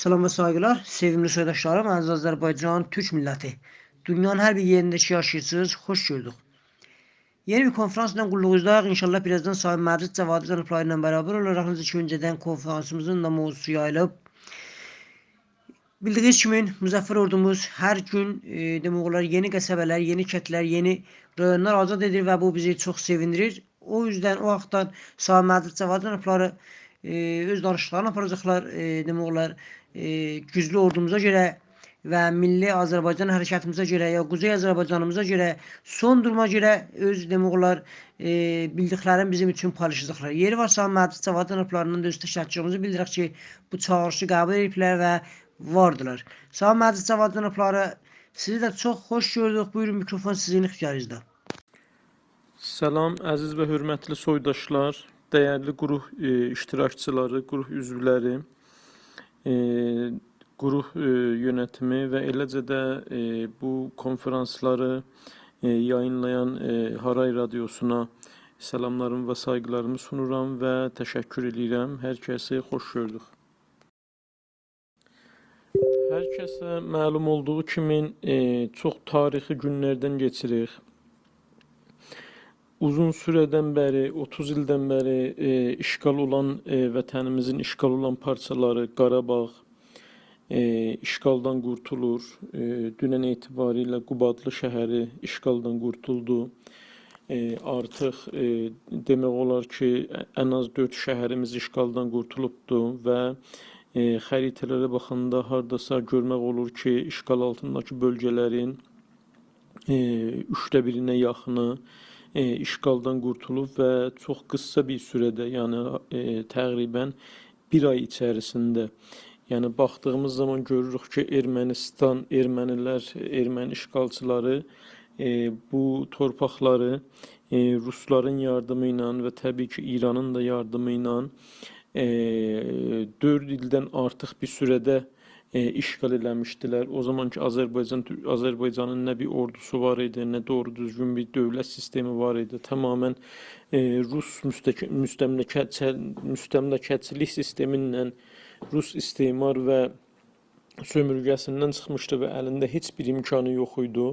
Selam ve saygılar. Sevimli soydaşlarım, aziz Azerbaycan Türk milleti. Dünyanın her bir yerindeki yaşayırsınız. Hoş gördük. Yeni bir konferansla kulluğuzdayıq. İnşallah birazdan Sayın Məcid Cavadi Canıfları ilə beraber olarak necə ki önceden konferansımızın da mevzusu yayılıb. Bildiğiniz kimi Müzəffər ordumuz hər gün e, demək olar yeni qəsəbələr, yeni kətlər, yeni rayonlar azad edir və bu bizi çox sevindirir. O yüzden o vaxtdan Sayın Məcid Cavadi Canıfları e, öz danışıqlarını aparacaqlar. E, demək olar e, güclü ordumuza görə və milli Azərbaycan hərəkatımıza görə ya Quzey Azərbaycanımıza görə son duruma görə öz demək olar e, bildiklərini bizim üçün paylaşacaqlar. Yeri varsa Məcid Cavad Tanrılarının da öz təşəkkürümüzü bildirək ki, bu çağırışı qəbul ediblər və vardılar. Sağ Məcid Cavad Tanrıları sizi də çox xoş gördük. Buyurun mikrofon sizin ixtiyarınızda. Salam əziz və hörmətli soydaşlar, dəyərli qrup e, iştirakçıları, qrup üzvləri, e, qrup e, yönetimi və eləcə də e, bu konferansları e, yayınlayan Haray Radiosuna salamlarımı və sayğılarımı sunuram və təşəkkür edirəm. Hər kəsi xoş gördük. Hər məlum olduğu kimi e, çox tarixi günlərdən keçirik. Uzun süreden beri, 30 ildən bəri e, işgal olan e, vətənimizin işgal olan parçaları Qarabağ e, işgaldan qurtulur. E, dünən etibarilə Qubadlı şəhəri işgaldan qurtuldu. E, artıq e, demək olar ki, ən az 4 şəhərimiz işgaldan qurtulubdu və e, xəritələrə baxanda hardasa görmək olur ki, işgal altındakı bölgələrin e, üçdə birinə yaxını işgaldan qurtulub və çox qısa bir sürədə, yəni e, təqribən bir ay içərisində, yəni baxdığımız zaman görürük ki, Ermənistan, ermənilər, erməni işğalçıları e, bu torpaqları e, Rusların yardımı ilə və ki, İranın da yardımı ilə e, 4 ildən artıq bir sürədə e, işgal eləmişdilər. O zamanki Azərbaycan Azərbaycanın nə bir ordusu var idi, nə doğru düzgün bir dövlət sistemi var idi. Tamamilə e, Rus müstəmləkəçi müstəmləkəçilik sistemi ilə Rus istimar və sömürgəsindən çıxmışdı və əlində heç bir imkanı yox idi.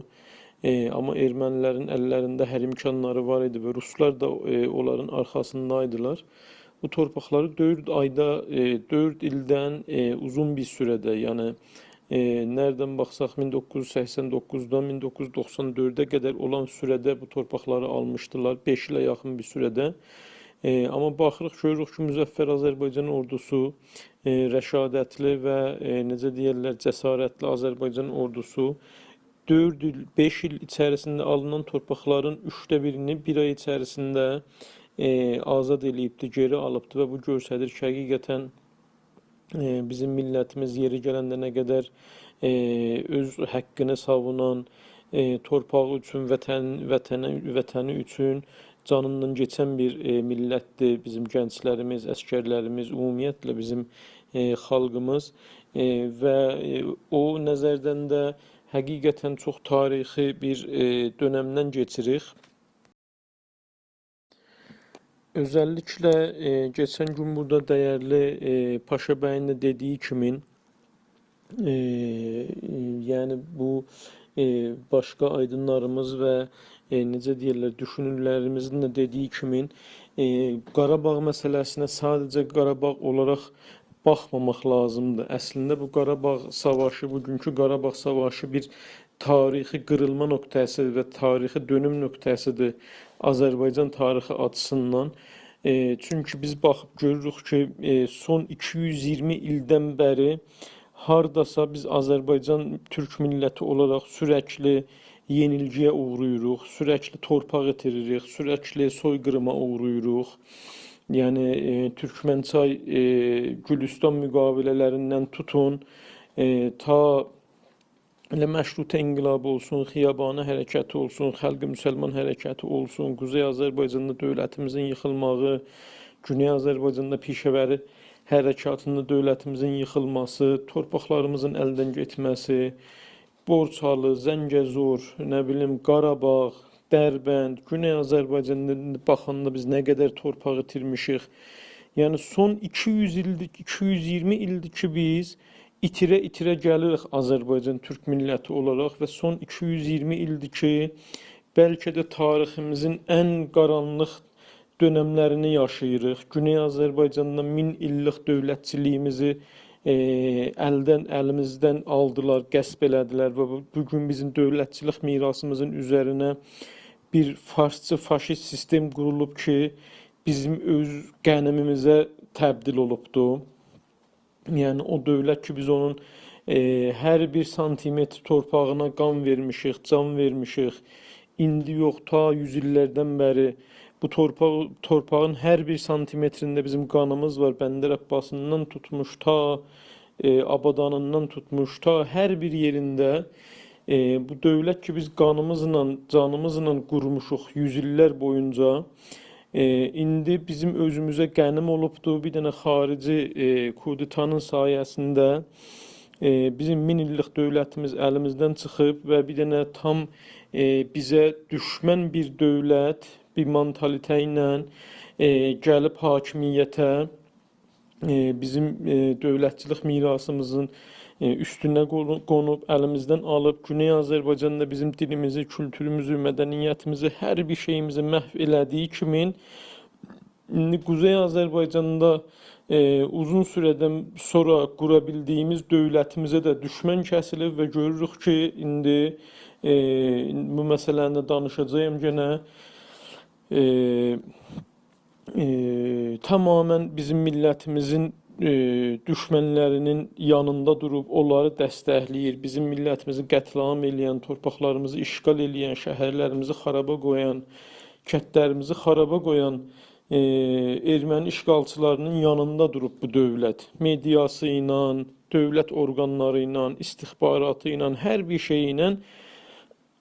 E, amma ermənilərin əllərində hər imkanları var idi və ruslar da e, onların arxasındaydılar. Bu torpaqları 4 ayda, e, 4 ildən e, uzun bir sürədə, yəni e, nereden baxsaq 1989-dan 1994-ə qədər olan sürədə bu torpaqları almışdılar, 5 ilə yaxın bir sürədə. E, amma baxırıq görürük ki, Müzəffər Azərbaycan ordusu e, rəşadətli və e, necə deyirlər, cəsarətli Azərbaycan ordusu 4 il, 5 il içərisində alınan torpaqların 3də birini bir ay içərisində azad eləyibdi, geri alıbdı və bu göstərir ki, həqiqətən e, bizim millətimiz yeri gələndə nə qədər e, öz haqqını savunan, e, torpağı üçün, vətən, vətəni, vətəni üçün canından keçən bir e, millətdir bizim gənclərimiz, əskərlərimiz, ümumiyyətlə bizim e, xalqımız e, və e, o nəzərdən də həqiqətən çox tarixi bir e, dönəmdən keçirik. Özellikle e, geçen gün burada değerli e, Paşa Bey'in de dediği kimin e, yani bu e, başka aydınlarımız ve e, necə deyirlər, düşünürlərimizin də dediyi kimin e, Qarabağ məsələsinə sadəcə Qarabağ olaraq baxmamaq lazımdır. Əslində bu Qarabağ savaşı, bugünkü Qarabağ savaşı bir tarixi qırılma nöqtəsi və tarixi dönüm nöqtəsidir Azərbaycan tarixi açısından. E, çünki biz baxıb görürük ki, e, son 220 ildən bəri hardasa biz Azərbaycan türk milləti olaraq sürəkli yenilgiyə uğrayırıq, sürəkli torpaq itiririk, sürəkli soyqırıma uğrayırıq. Yəni e, Türkmənçay e, Gülüstan müqavilələrindən tutun, e, ta elə məşrutə inqilabı olsun, xiyabani hərəkəti olsun, xalqi müsəlman hərəkəti olsun, Quzey Azərbaycanda dövlətimizin yıxılmağı, Güney Azərbaycanda pişəvəri hərəkatında dövlətimizin yıxılması, torpaqlarımızın əldən getməsi, Borçalı, Zəngəzur, nə bilim Qarabağ, Dərbənd, Güney Azərbaycanda baxanda biz nə qədər torpaq itirmişik. Yəni son 200 ildir, 220 ildir ki biz itirə-itirə gəlirik Azərbaycan Türk milləti olaraq və son 220 ildir ki, bəlkə də tariximizin ən qaranlıq dönəmlərini yaşayırıq. Güney Azərbaycanda min illik dövlətçiliyimizi e, əldən əlimizdən aldılar, qəsb elədilər və bu bizim dövlətçilik mirasımızın üzərinə bir farsçı faşist sistem qurulub ki, bizim öz qənimimizə təbdil olubdu. Yəni o dövlət ki, biz onun e, hər bir santimetr torpağına qan vermişik, can vermişik. İndi yox, ta yüz bəri bu torpaq torpağın hər bir santimetrində bizim qanımız var. Bəndər Abbasından tutmuş ta e, Abadanından tutmuş ta hər bir yerində e, bu dövlət ki biz qanımızla, canımızla qurmuşuq yüz illər boyunca. E, indi bizim özümüzə qənim olubdu. Bir dənə xarici e, kudetanın sayəsində e, bizim min illik dövlətimiz əlimizdən çıxıb və bir dənə tam e, bizə düşmən bir dövlət, bir mentalite ilə gəlib hakimiyyətə bizim dövlətçilik mirasımızın e, üstünə qonu- qonub əlimizdən alıb Güney Azərbaycanda bizim dilimizi, kültürümüzü, mədəniyyətimizi, hər bir şeyimizi məhv elədiyi kimi Quzey Azərbaycanda e, uzun sürədən sonra qura bildiyimiz dövlətimizə də düşmən kəsilib və görürük ki, indi e, bu məsələni də danışacağam yenə. E, e, tamamen bizim millətimizin e, düşmənlərinin yanında durub onları dəstəkləyir. Bizim millətimizi qətlam eləyən, torpaqlarımızı işğal eləyən, şəhərlərimizi xaraba qoyan, kəndlərimizi xaraba qoyan e, erməni yanında durub bu dövlət. Mediası ilə, dövlət orqanları ilə, istihbaratı ilə, hər bir şeyi ilə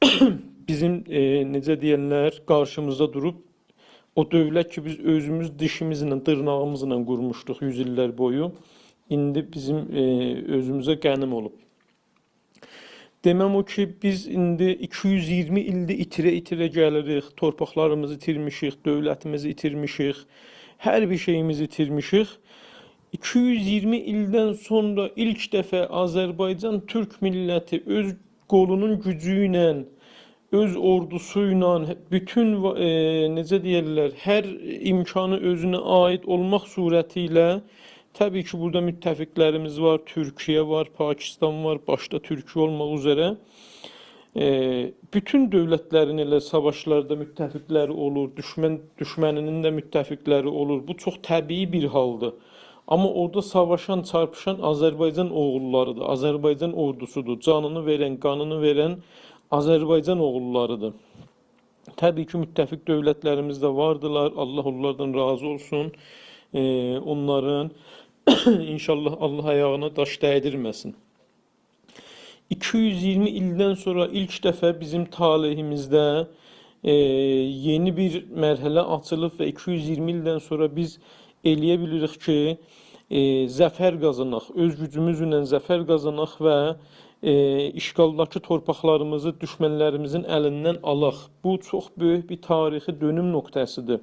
bizim e, necə deyirlər, qarşımızda durub o dövlət ki biz özümüz dişimizlə, dırnağımızla qurmuşduq 100 illər boyu, indi bizim e, özümüzə qənim olub. Deməm o ki, biz indi 220 ildir itirə-itirə gəlirik, torpaqlarımızı itirmişik, dövlətimizi itirmişik, hər bir şeyimizi itirmişik. 220 ildən sonra ilk dəfə Azərbaycan Türk milləti öz qolunun gücü ilə öz ordusuyla bütün e, necə deyirlər, hər imkanı özünə aid olmaq surətilə təbii ki, burada müttəfiqlərimiz var, Türkiyə var, Pakistan var, başda Türkiyə olmaq üzrə e, bütün dövlətlərin elə savaşlarda müttəfiqləri olur, düşmən düşməninin də müttəfiqləri olur. Bu çox təbii bir haldır. Amma orada savaşan, çarpışan Azərbaycan oğullarıdır. Azərbaycan ordusudur. Canını verən, qanını verən Azərbaycan oğullarıdır. Təbii ki, müttəfiq dövlətlərimiz də vardılar. Allah onlardan razı olsun. Ee, onların inşallah Allah ayağına daş dəydirməsin. 220 ildən sonra ilk dəfə bizim talihimizdə e, yeni bir mərhələ açılıb və 220 ildən sonra biz eləyə bilirik ki, e, zəfər qazanaq, öz gücümüzlə zəfər qazanaq və e, işğaldakı torpaqlarımızı düşmənlərimizin əlindən alaq. Bu çox böyük bir tarixi dönüm nöqtəsidir.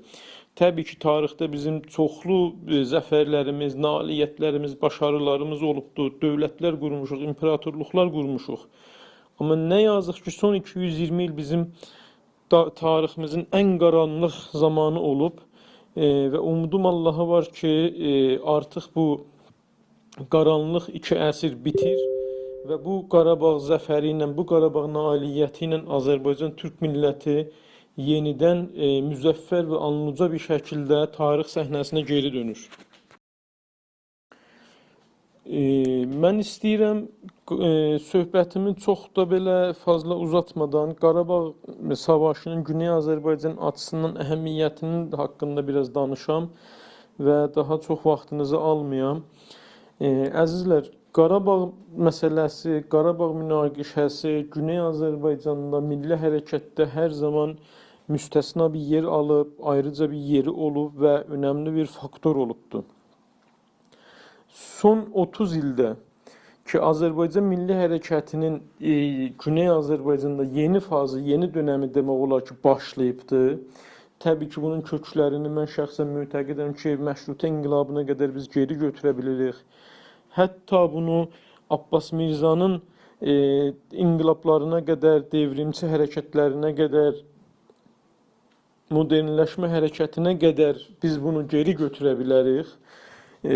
Təbii ki, tarixdə bizim çoxlu e, zəfərlərimiz, nailiyyətlərimiz, başarılarımız olubdur. Dövlətlər qurmuşuq, imperatorluqlar qurmuşuq. Amma nə yazıq ki, son 220 il bizim tariximizin ən qaranlıq zamanı olub e, və umudum Allaha var ki, e, artıq bu qaranlıq iki əsr bitir və bu Qarabağ zəfəri bu Qarabağ nailiyyəti ilə Azərbaycan Türk milləti yenidən e, müzəffər və anlıca bir şəkildə tarix səhnəsinə geri dönür. E, mən istəyirəm e, söhbətimi çox da belə fazla uzatmadan Qarabağ savaşının Güney Azərbaycan açısından əhəmiyyətinin haqqında biraz danışam və daha çox vaxtınızı almayam. E, əzizlər, Qarabağ məsələsi, Qarabağ münaqişəsi Güney Azərbaycanda milli hərəkətdə hər zaman müstəsna bir yer alıb, ayrıca bir yeri olub və önəmli bir faktor olubdur. Son 30 ildə ki Azərbaycan milli hərəkətinin e, Güney Azərbaycanda yeni fazı, yeni dönəmi demək olar ki, başlayıbdı. Təbii ki, bunun köklərini mən şəxsən mütəqidəm ki, məşrutə inqilabına qədər biz geri götürə bilirik. Hətta bunu Abbas Mirza'nın e, inqilablarına qədər, devrimçi hərəkətlərinə qədər, modernləşmə hərəkətinə qədər biz bunu geri götürə bilərik. E,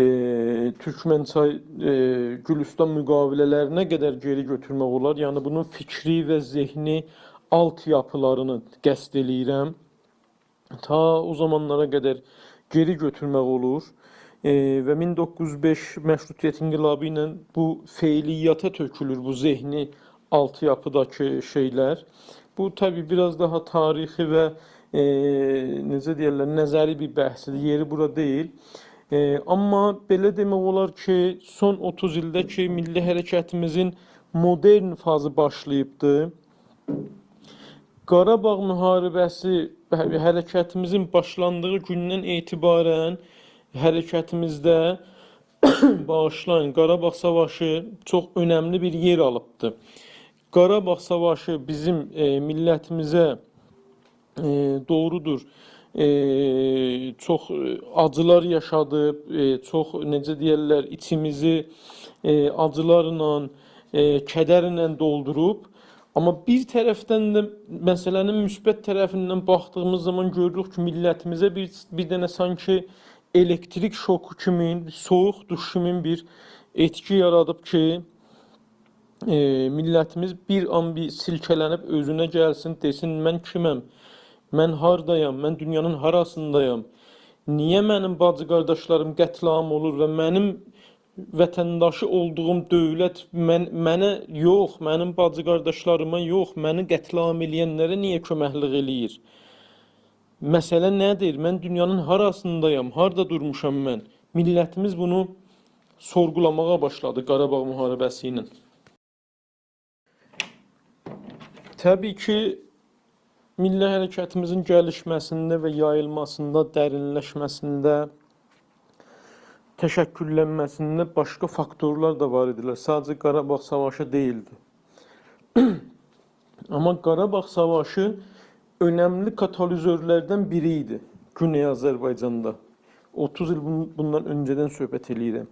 Türkmençay e, Gülüstan müqavilələrinə qədər geri götürmək olar. Yəni bunun fikri və zehni altyapılarını qəsd eləyirəm. Ta o zamanlara qədər geri götürmək olur. E, və 1905 məşrutiyyət inqilabı ilə bu feiliyyata tökülür bu zehni altyapıdakı şeylər. Bu tabii biraz daha tarixi və e, necə deyirlər, nəzəri bir bəhsdir. Yeri bura deyil. E, amma belə demək olar ki, son 30 ildə ki, milli hərəkətimizin modern fazı başlayıbdı. Qarabağ müharibəsi hə- hərəkətimizin başlandığı gündən etibarən hərəkətimizdə bağışlayın Qarabağ savaşı çox önəmli bir yer alıbdı. Qarabağ savaşı bizim e, millətimizə e, doğrudur. E, çox e, acılar yaşadıb, e, çox necə deyirlər, içimizi e, acılarla, e, kədərlə doldurub. Amma bir tərəfdən də məsələnin müsbət tərəfindən baxdığımız zaman görürük ki, millətimizə bir bir dənə sanki elektrik şoku kimi, soyuq duş kimi bir etki yaradıb ki, e, millətimiz bir an bir silkələnib özünə gəlsin, desin mən kiməm? Mən hardayam? Mən dünyanın harasındayam? Niyə mənim bacı qardaşlarım qətlam olur və mənim vətəndaşı olduğum dövlət mən, mənə yox, mənim bacı qardaşlarıma yox, məni qətlam eləyənlərə niyə köməklik eləyir? Məsələ nədir? Mən dünyanın harasındayam? Harda durmuşam mən? Millətimiz bunu sorğulamağa başladı Qarabağ müharibəsi ilə. Təbii ki, milli hərəkətimizin gəlişməsində və yayılmasında, dərinləşməsində, təşəkküllənməsində başqa faktorlar da var idilər. Sadəcə Qarabağ savaşı deyildi. Amma Qarabağ savaşı önəmli katalizörlərdən biri idi Güney Azərbaycanda. 30 il bun- bundan öncədən söhbət eləyirəm.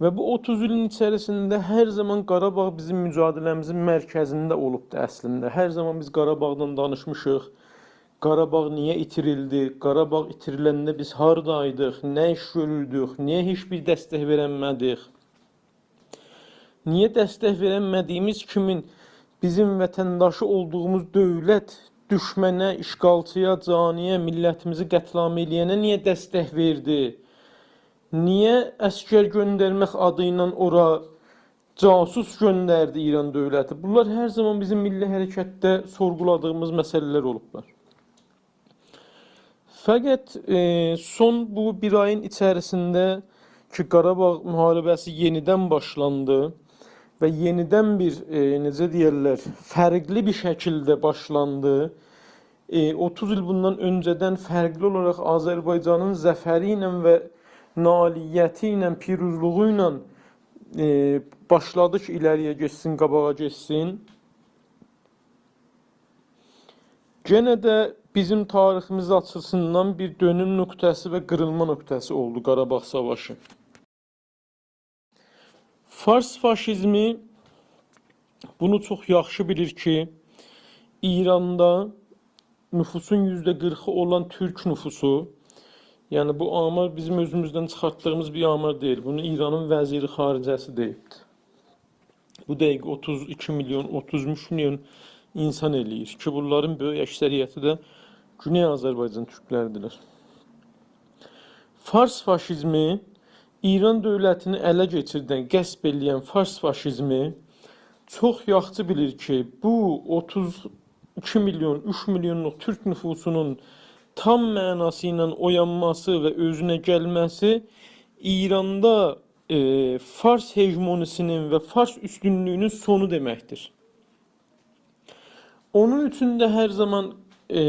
Və bu 30 ilin içərisində hər zaman Qarabağ bizim mücadiləmizin mərkəzində olubdu əslində. Hər zaman biz Qarabağdan danışmışıq. Qarabağ niyə itirildi? Qarabağ itiriləndə biz hardaydıq? Nə iş görürdük? Niyə heç bir dəstək verənmədik? Niyə dəstək verənmədiyimiz kimin bizim vətəndaşı olduğumuz dövlət düşmənə, işğalçıya, caniyə, millətimizi qətlam eləyənə niyə dəstək verdi? Niyə əskər göndərmək adı ilə ora casus göndərdi İran dövləti? Bunlar hər zaman bizim milli hərəkətdə sorğuladığımız məsələlər olublar. Fəqət e, son bu bir ayın içərisində ki, Qarabağ müharibəsi yenidən başlandı və yenidən bir e, necə deyirlər, fərqli bir şəkildə başlandı. E, 30 il bundan öncədən fərqli olaraq Azərbaycanın zəfəri ilə və nailiyyəti ilə, piruzluğu ilə e, başladı ki, getsin, qabağa getsin. Genə də bizim tariximiz açısından bir dönüm nöqtəsi və qırılma nöqtəsi oldu Qarabağ savaşı. Fars faşizmi bunu çox yaxşı bilir ki, İranda nüfusun %40'ı olan Türk nüfusu, yəni bu amar bizim özümüzdən çıxartdığımız bir amar deyil. Bunu İranın vəziri xaricəsi deyibdi. Bu dəqiq 32 milyon, 33 milyon insan eləyir ki, bunların böyük əksəriyyəti də Güney Azərbaycan türkləridirlər. Fars faşizmi İran dövlətini ələ keçirdən, qəsb eləyən Fars faşizmi çox yaxşı bilir ki, bu 32 milyon, 3 milyonluq türk nüfusunun tam mənası ilə oyanması və özünə gəlməsi İranda e, Fars hegemonisinin və Fars üstünlüyünün sonu deməkdir. Onun üçün də hər zaman e,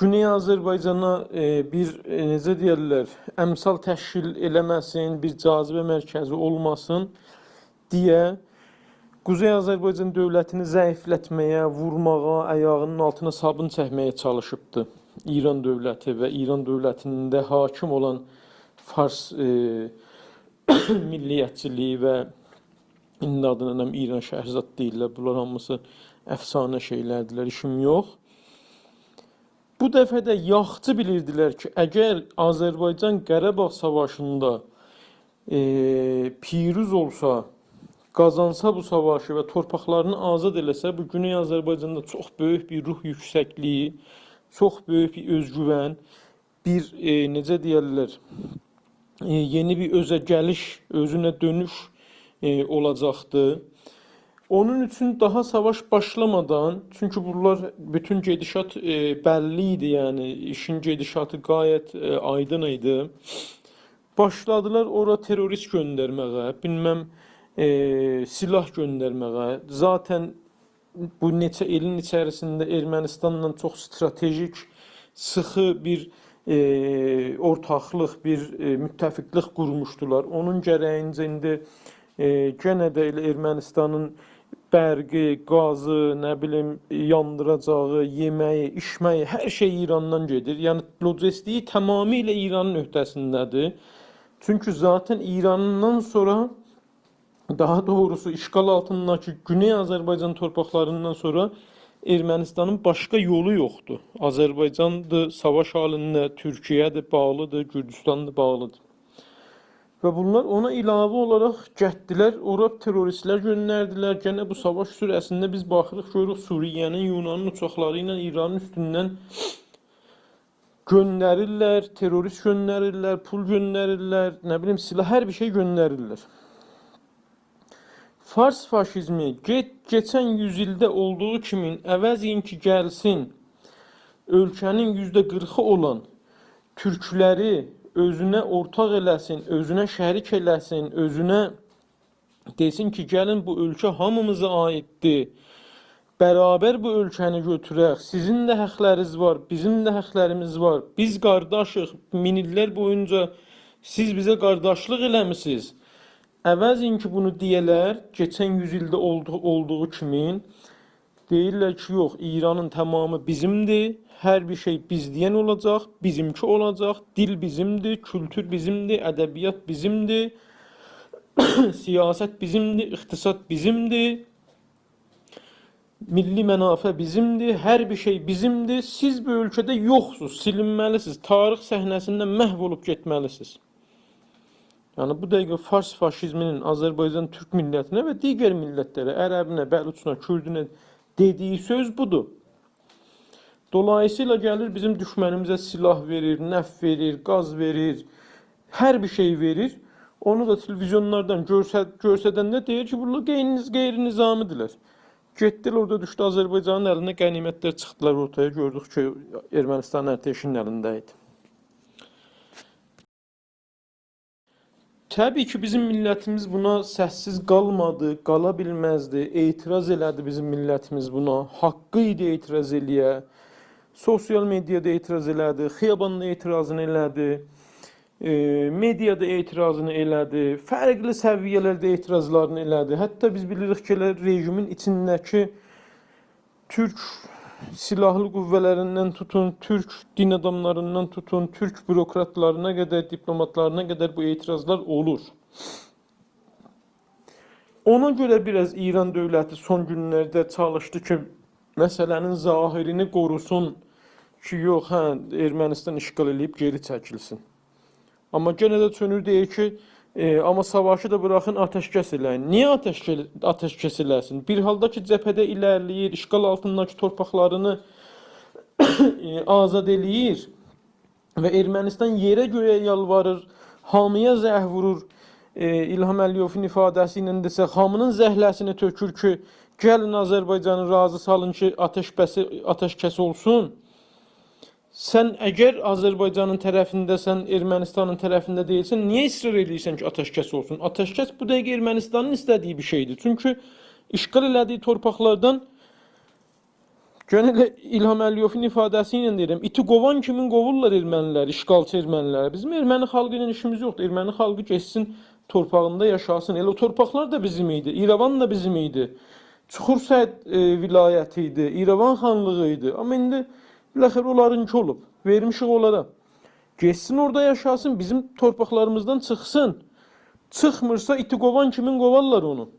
Güney Azərbaycana e, bir e, necə deyirlər, əmsal təşkil eləməsin, bir cazibə mərkəzi olmasın deyə Quzey Azərbaycan dövlətini zəiflətməyə, vurmağa, ayağının altına sabun çəkməyə çalışıbdı. İran dövləti və İran dövlətində hakim olan Fars e, milliyyətçiliyi və indi adına İran Şəhrizad deyirlər. Bunlar hamısı əfsanə şeylərdirlər, işim yox. Bu dəfə də yaxçı bilirdilər ki, əgər Azərbaycan Qarabağ savaşında e, piruz olsa, qazansa bu savaşı və torpaqlarını azad eləsə, bu Güney Azərbaycanda çox böyük bir ruh yüksəkliyi, çox böyük bir özgüvən, bir e, necə deyərlər, e, yeni bir özə gəliş, özünə dönüş e, olacaqdı. Onun üçün daha savaş başlamadan, çünkü bunlar bütün gedişat e, bəlli idi, işin gedişatı gayet e, aydın idi. Başladılar ora terörist göndərməyə, bilməm e, silah göndərməyə. Zaten bu neçə ilin içərisində Ermənistanla çox stratejik, sıxı bir e, ortaqlıq, bir e, müttəfiqlik qurmuşdular. Onun gərəyincə indi e, yenə də Ermənistanın bərqi, qazı, nə bilim yandıracağı, yeməyi, içməyi, hər şey İrandan gedir. Yəni lojistiyi tamamilə İranın öhdəsindədir. Çünki zaten İrandan sonra daha doğrusu işgal altındaki Güney Azərbaycan torpaqlarından sonra Ermənistanın başqa yolu yoxdur. Azərbaycandır, savaş halində, Türkiyədir, bağlıdır, Gürcüstandır, bağlıdır. Və bunlar ona ilavə olaraq getdilər, ora terroristlər göndərdilər. Gənə bu savaş sürəsində biz baxırıq, görürük Suriyənin, Yunanın uçaqları ilə İranın üstündən göndərirlər, terrorist göndərirlər, pul göndərirlər, nə bilim silah, hər bir şey göndərirlər. Fars faşizmi get, geçən yüzildə olduğu kimi əvəzin ki gəlsin ölkənin yüzdə qırxı olan türkləri özünə ortaq eləsin, özünə şərik eləsin, özünə desin ki, gəlin bu ölkə hamımıza aiddir. Bərabər bu ölkəni götürək. Sizin də həqləriniz var, bizim də həqlərimiz var. Biz qardaşıq. Min boyunca siz bizə qardaşlıq eləmisiniz. Əvəzin ki, bunu deyələr, keçən yüzildə olduğu, olduğu kimi deyirlər ki, yox, İranın tamamı bizimdir. Hər bir şey bizdən olacaq, bizimki olacaq. Dil bizimdir, kültür bizimdir, ədəbiyyat bizimdir. Siyasət bizimdir, iqtisad bizimdir. Milli mənafe bizimdir, hər bir şey bizimdir. Siz bu ölkədə yoxsuz, silinməlisiniz. Tarix səhnəsindən məhv olub getməlisiniz. Yəni bu dəqiqə Fars faşizminin Azərbaycan türk millətinə və digər millətlərə, ərəbinə, bəluçuna, kürdünə dediyi söz budur. Dolayısıyla gəlir bizim düşmənimizə silah verir, nəf verir, qaz verir, hər bir şey verir. Onu da televizyonlardan görsə, görsədəndə deyir ki, bunlar qeyri, qeyri-nizamidirlər. Getdilər orada düşdü Azərbaycanın əlinə qənimətlər çıxdılar ortaya. Gördük ki, Ermənistan ərtəşinin əlində. Təbii ki, bizim millətimiz buna səssiz qalmadı, qala bilməzdi. Etiraz elədi bizim millətimiz buna. Haqqı idi etiraz eləyə. Sosial mediada etiraz elədi, xiyabanda etirazını elədi. E, mediada etirazını elədi. Fərqli səviyyələrdə etirazlarını elədi. Hətta biz bilirik ki, rejimin içindəki Türk silahlı qüvvələrindən tutun, Türk din adamlarından tutun, Türk bürokratlarına qədər, diplomatlarına qədər bu etirazlar olur. Ona görə biraz İran dövləti son günlərdə çalışdı ki, məsələnin zahirini qorusun ki, yox, hə, Ermənistan işğal edib geri çəkilsin. Amma yenə də çönür deyir ki, e, amma savaşı da buraxın atəşkəs eləyin. Niyə atəşkəs, eləsin? Bir halda ki, cəbhədə irəliləyir, işğal altındakı torpaqlarını e, azad eləyir və Ermənistan yerə göyə yalvarır, hamıya zəh vurur. E, İlham Əliyevin ifadəsi ilə desə, hamının zəhləsini tökür ki, gəlin Azərbaycanı razı salın ki, atəşbəsi atəşkəs olsun. Sən əgər Azərbaycanın tərəfindəsən, Ermənistanın tərəfində deyilsən, niyə israr edirsən ki, atəşkəs olsun? Atəşkəs bu dəqiqə Ermənistanın istədiyi bir şeydir. Çünki işğal elədiyi torpaqlardan Gönül İlham Əliyevin ifadəsi ilə deyirəm, iti qovan kimin qovurlar ermənilər, işğalçı ermənilər. Bizim erməni xalqı ilə işimiz yoxdur. Erməni xalqı keçsin torpağında yaşasın. Elə o torpaqlar da bizim idi. İrəvan da bizim idi. Çuxursəd e, vilayəti idi. İrəvan xanlığı idi. Amma indi biləxər onlarınki olub. Vermişik onlara. Geçsin orada yaşasın, bizim torpaqlarımızdan çıxsın. Çıxmırsa iti qovan kimin qovarlar onu?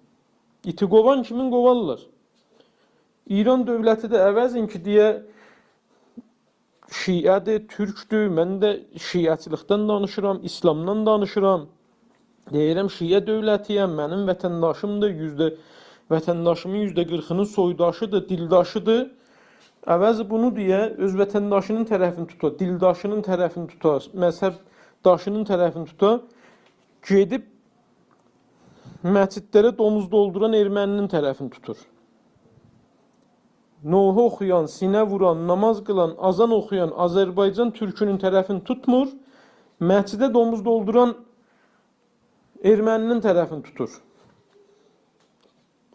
İti qovan kimin qovarlar? İran dövləti də əvəzin ki, deyə Şiədir, türkdür. Mən də şiəçilikdən danışıram, İslamdan danışıram. Deyirəm Şiə dövlətiyəm, mənim vətəndaşımdır, yüzdə vətəndaşımın yüzdə 40-ının soydaşıdır, dildaşıdır. Əvəzi bunu deyə öz vətəndaşının tərəfini tutar, dildaşının tərəfini tutar, məzhəb daşının tərəfini tutar. Gedib məscidlərə domuz dolduran erməninin tərəfini tutur. Nuhu oxuyan, sinə vuran, namaz qılan, azan oxuyan Azərbaycan türkünün tərəfini tutmur. Məscidə domuz dolduran erməninin tərəfini tutur.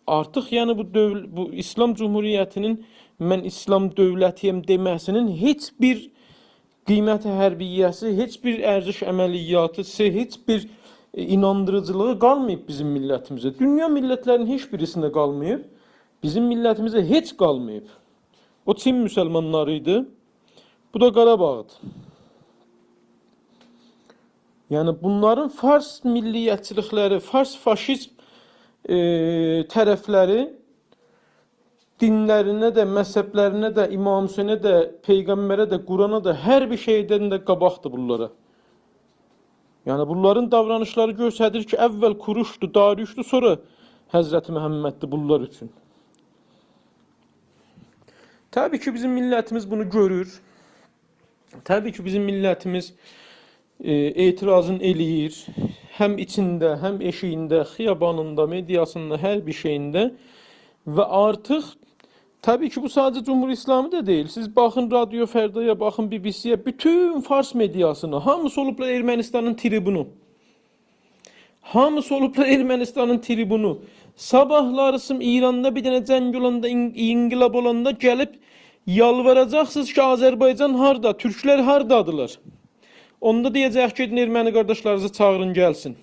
Artıq yəni bu dövl bu İslam Cümhuriyyətinin mən İslam dövlətiyəm deməsinin heç bir qiyməti hərbiyyəsi, heç bir ərziş əməliyyatısı, heç bir e, inandırıcılığı qalmayıb bizim millətimizə. Dünya millətlərinin heç birisində qalmayıb. Bizim millətimizə heç qalmayıb. O Çin müsəlmanları idi. Bu da Qarabağdır. Yəni bunların Fars milliyyətçilikləri, Fars faşizm e, tərəfləri dinlərinə də, məzhəblərinə də, İmam Hüseynə də, peyğəmbərə də, Qurana da hər bir şeydən də qabaqdır bunlara. Yəni bunların davranışları göstərir ki, əvvəl Kuruşdu, Darüşdü, sonra Həzrəti Məhəmməddir bunlar üçün. Təbii ki, bizim millətimiz bunu görür. Təbii ki, bizim millətimiz e, etirazın eləyir. Həm içində, həm eşiyində, xiyabanında, mediasında, hər bir şeyində və artıq Tabii ki bu sadece Cumhur İslamı da değil. Siz bakın Radyo Ferda'ya, bakın BBC'ye, bütün Fars medyasına. Hamısı olublar Ermənistanın tribunu. Hamısı olublar Ermənistanın tribunu. Sabahlarısım İranda bir dənə cəng olanda, in- inqilab olanda gəlib yalvaracaqsınız ki, Azərbaycan harda, türklər hardadılar? Onda deyəcək ki, gedin erməni qardaşlarınızı çağırın gəlsin.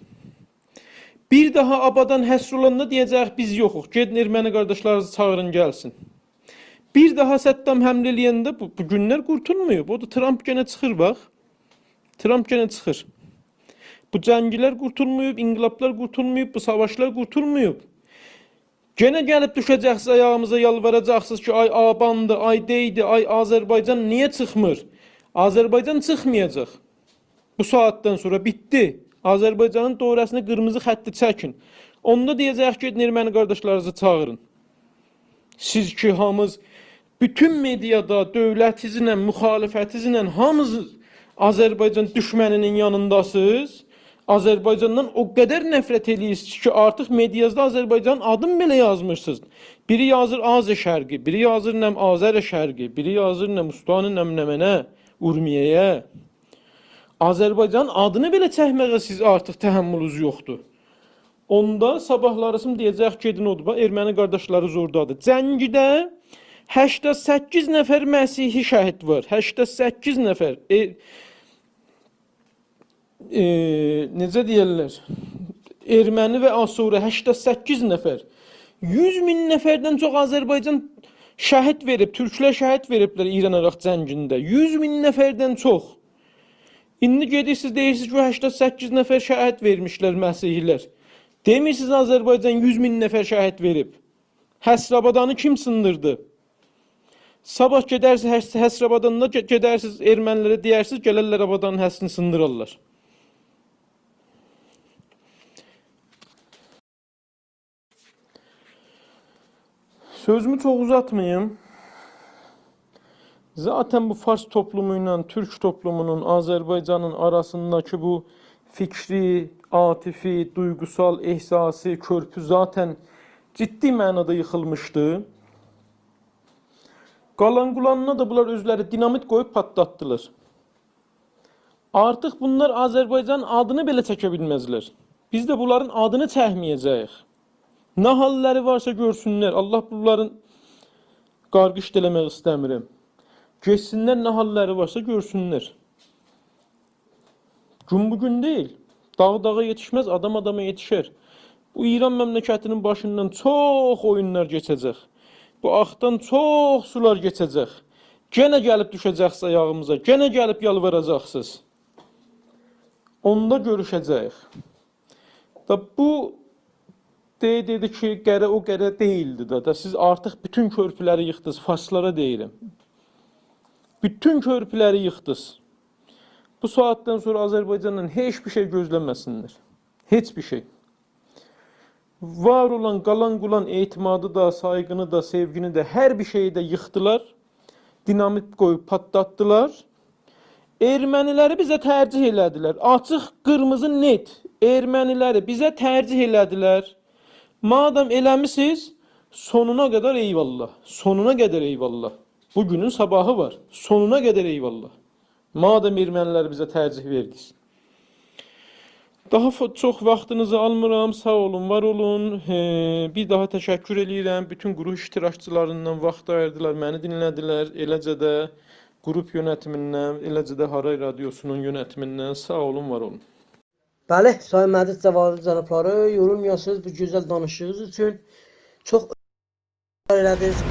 Bir daha abadan həsr olanda deyəcək biz yoxuq. Gedin erməni qardaşlarınızı çağırın gəlsin. Bir daha Səddam həmlə eləyəndə bu, bu günlər qurtulmayıb. O da Trump gene çıxır bax. Trump gene çıxır. Bu cəngilər qurtulmayıb, inqilablar qurtulmayıb, bu savaşlar qurtulmayıb. Gene gəlib düşəcəksiniz ayağımıza yalvaracaqsınız ki, ay Abandı, ay Deydi, ay Azərbaycan niyə çıxmır? Azərbaycan çıxmayacaq. Bu saatdan sonra bitti. Azərbaycanın doğrasını qırmızı xətti çəkin. Onda deyəcək ki, erməni qardaşlarınızı çağırın. Siz ki hamız bütün medyada dövlətinizlə, müxalifətinizlə hamınız Azərbaycan düşməninin yanındasınız. Azərbaycandan o qədər nifrət edirsiniz ki, artıq mediada Azərbaycan adını belə yazmışsınız. Biri yazır Azə şərqi, biri yazır nəm Azər şərqi, biri yazır nəm Mustanı nəm nəmənə, Urmiyəyə. Azərbaycan adını belə çəkməyə siz artıq təhəmmülünüz yoxdur. Onda sabahlarısım deyəcək gedin oduba erməni qardaşlarınız oradadır. Cəngidə 88 nəfər Məsihi şəhid var. 88 nəfər. E, e, necə deyirlər? Erməni və Asuri 88 nəfər. 100 min nəfərdən çox Azərbaycan şəhid verib, türklər şəhid veriblər İran-Iraq cəngində. 100 min nəfərdən çox. İndi gedirsiniz deyirsiniz ki, 88 nəfər şəhid vermişlər Məsihilər. Demirsiniz Azərbaycan 100 min nəfər şəhid verib. Həsrabadanı kim sındırdı? Sabah gedərsiniz Həs- Həsrabadanda ge- gedərsiniz ermənilərə deyərsiniz gələrlər Abadanın həssini sındırırlar. Sözümü çok uzatmayayım. Zaten bu Fars toplumuyla Türk toplumunun Azerbaycan'ın arasındaki bu fikri, atifi, duygusal, ehsasi körpü zaten ciddi mənada yıkılmıştı. Qalan qulanına da bunlar özləri dinamit qoyub patlatdılar. Artıq bunlar Azərbaycan adını belə çəkə bilməzlər. Biz də bunların adını çəkməyəcəyik. Nə halları varsa görsünlər. Allah bunların qarqış eləmək istəmirəm. Geçsinlər nə halları varsa görsünlər. Gün bugün değil. Dağ dağa yetişmez, adam adama yetişer. Bu İran memleketinin başından çok oyunlar geçecek. Bu axdan çox sular keçəcək. Genə gəlib düşəcəksiniz ayağımıza, genə gəlib yalvaracaqsınız. Onda görüşəcəyik. Da bu de dedi ki, qərə o qərə deyildi da. Da siz artıq bütün körpüləri yıxdınız. Farslara deyirəm. Bütün körpüləri yıxdınız. Bu saatdan sonra Azərbaycandan heç bir şey gözləməsinlər. Heç bir şey. Var olan, qalan qulan etimadı da, sayğını da, sevgini də, hər bir şeyi də yıxdılar. Dinamit qoyub patlatdılar. Erməniləri bizə tərcih elədilər. Açıq, qırmızı, net. Erməniləri bizə tərcih elədilər. Madem eləmisiniz, sonuna qədər eyvallah. Sonuna qədər eyvallah. Bugünün sabahı var. Sonuna qədər eyvallah. Madem ermənilər bizə tərcih verdiniz. Daha çox vaxtınızı almıram. Sağ olun, var olun. Ee, bir daha təşəkkür eləyirəm. Bütün qrup iştirakçılarından vaxt ayırdılar, məni dinlədilər. Eləcə də qrup yönətimindən, eləcə də Haray Radiosunun yönətimindən sağ olun, var olun. Bəli, Sayın Məhdi Cavadlı cənabları, yorum yazsınız bu gözəl danışığınız üçün. Çox elədiniz,